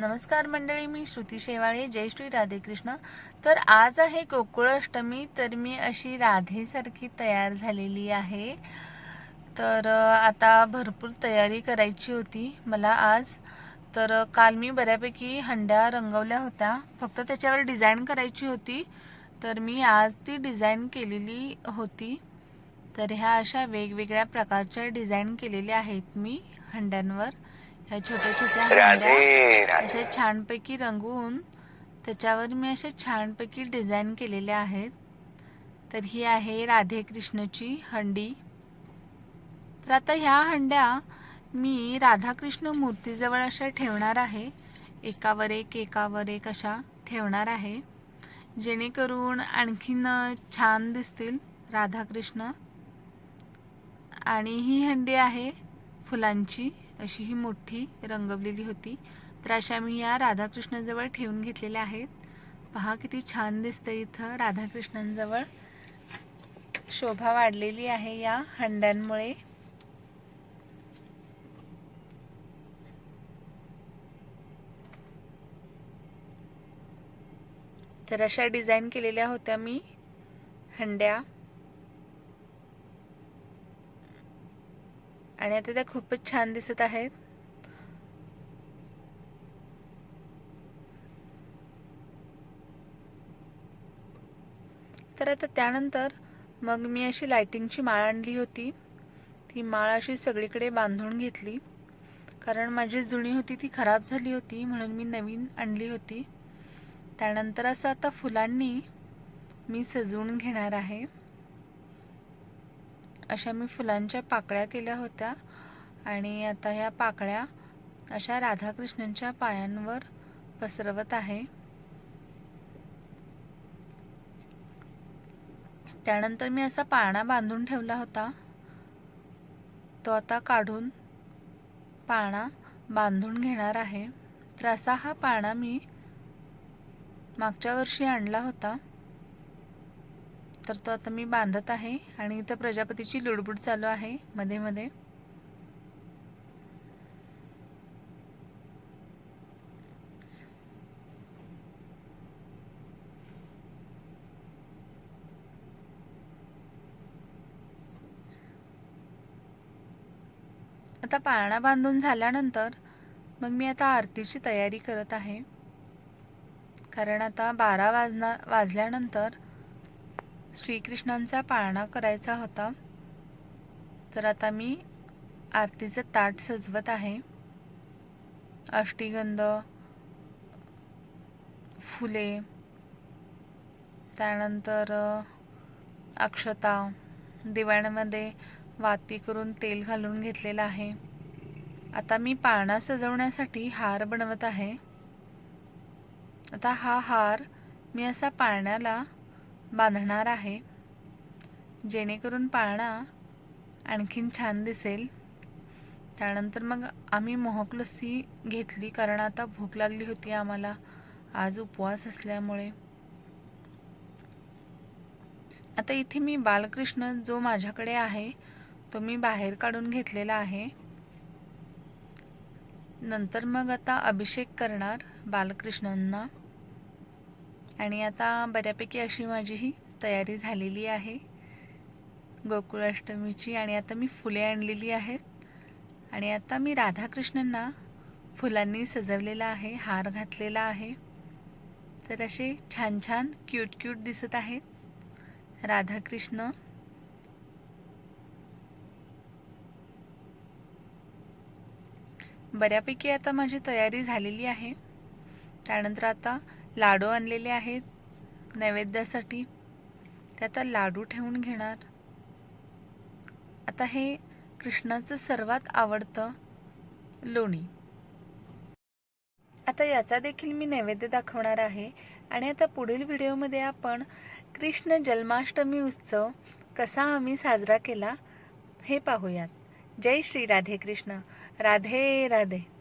नमस्कार मंडळी मी श्रुती शेवाळे जय श्री राधेकृष्ण तर आज आहे गोकुळाष्टमी तर मी अशी राधेसारखी तयार झालेली आहे. तर आता भरपूर तयारी करायची होती मला आज. तर काल मी बऱ्यापैकी हंड्या रंगवल्या होत्या. फक्त त्याच्यावर डिझाईन करायची होती. तर मी आज ती डिझाईन केलेली होती. तर ह्या अशा वेगवेगळ्या प्रकारच्या डिझाईन केलेल्या आहेत मी हंड्यांवर. ह्या छोट्या छोट्या हंड्या असे छानपैकी रंगवून त्याच्यावर मी असे छानपैकी डिझाईन केलेल्या आहेत. तर ही आहे राधे कृष्णची हंडी. तर आता ह्या हंड्या मी राधाकृष्ण मूर्तीजवळ अशा ठेवणार आहे. एकावर एक एकावर एक अशा ठेवणार आहे. जेणेकरून आणखीन छान दिसतील राधाकृष्ण. आणि ही हंडी आहे फुलांची. अशी ही मोठी रंगवलेली होती. तर अशा मी या राधाकृष्णाजवळ ठेवून घेतलेल्या आहेत. पहा किती छान दिसतं इथं राधाकृष्णांजवळ. शोभा वाढलेली आहे या हंड्यांमुळे. तर अशा डिझाईन केलेल्या होत्या मी हंड्या. आणि आता त्या खूपच छान दिसत आहेत. तर आता त्यानंतर मग मी अशी लायटिंगची माळ आणली होती. ती माळ अशी सगळीकडे बांधून घेतली. कारण माझी जुनी होती ती खराब झाली होती म्हणून मी नवीन आणली होती. त्यानंतर असं आता फुलांनी मी सजवून घेणार आहे. अशा मी फुलांच्या पाकळ्या केल्या होत्या. आणि आता ह्या पाकळ्या अशा राधाकृष्णांच्या पायांवर पसरवत आहे. त्यानंतर मी असा पाळणा बांधून ठेवला होता. तो आता काढून पाळणा बांधून घेणार आहे. तर असा हा पाळणा मी मागच्या वर्षी आणला होता. तर तो आता मी बांधत आहे आणि इथं प्रजापतीची लुडबुड चालू आहे मध्ये मध्ये. आता पाळणा बांधून झाल्यानंतर मग मी आता आरतीची तयारी करत आहे. कारण आता बारा वाजना वाजल्यानंतर श्रीकृष्णांचा पाळणा करायचा होता. तर आता मी आरतीचं ताट सजवत आहे. अष्टीगंध फुले त्यानंतर अक्षता दिवाण्यामध्ये वाती करून तेल घालून घेतलेलं आहे. आता मी पाळणा सजवण्यासाठी हार बनवत आहे. आता हा हार मी असा पाळण्याला बांधणार आहे. जेणेकरून पाळणा आणखीन छान दिसेल. त्यानंतर मग आम्ही मोहक लस्सी घेतली कारण आता भूक लागली होती आम्हाला. आज उपवास असल्यामुळे. आता इथे मी बालकृष्ण जो माझ्याकडे आहे तो मी बाहेर काढून घेतलेला आहे. नंतर मग आता अभिषेक करणार बालकृष्णांना. आणि आता बऱ्यापैकी अशी माझी ही तयारी झालेली आहे. गोकुळाष्टमीची आणि आता मी फुले आणलेली आहेत. आणि आता मी राधाकृष्णांना फुलांनी सजवलेला आहे हार घातलेला आहे. तर असे छान छान क्यूट क्यूट दिसत आहेत. राधाकृष्ण. बऱ्यापैकी आता माझी तयारी झालेली आहे. त्यानंतर आता लाडू आणलेले आहेत नैवेद्यासाठी. ते आता लाडू ठेवून घेणार. आता हे कृष्णाचं सर्वात आवडतं लोणी. आता याचा देखील मी नैवेद्य दाखवणार आहे. आणि आता पुढील व्हिडिओमध्ये आपण कृष्ण जन्माष्टमी उत्सव कसा आम्ही साजरा केला हे पाहूयात. जय श्री राधे कृष्ण राधे राधे.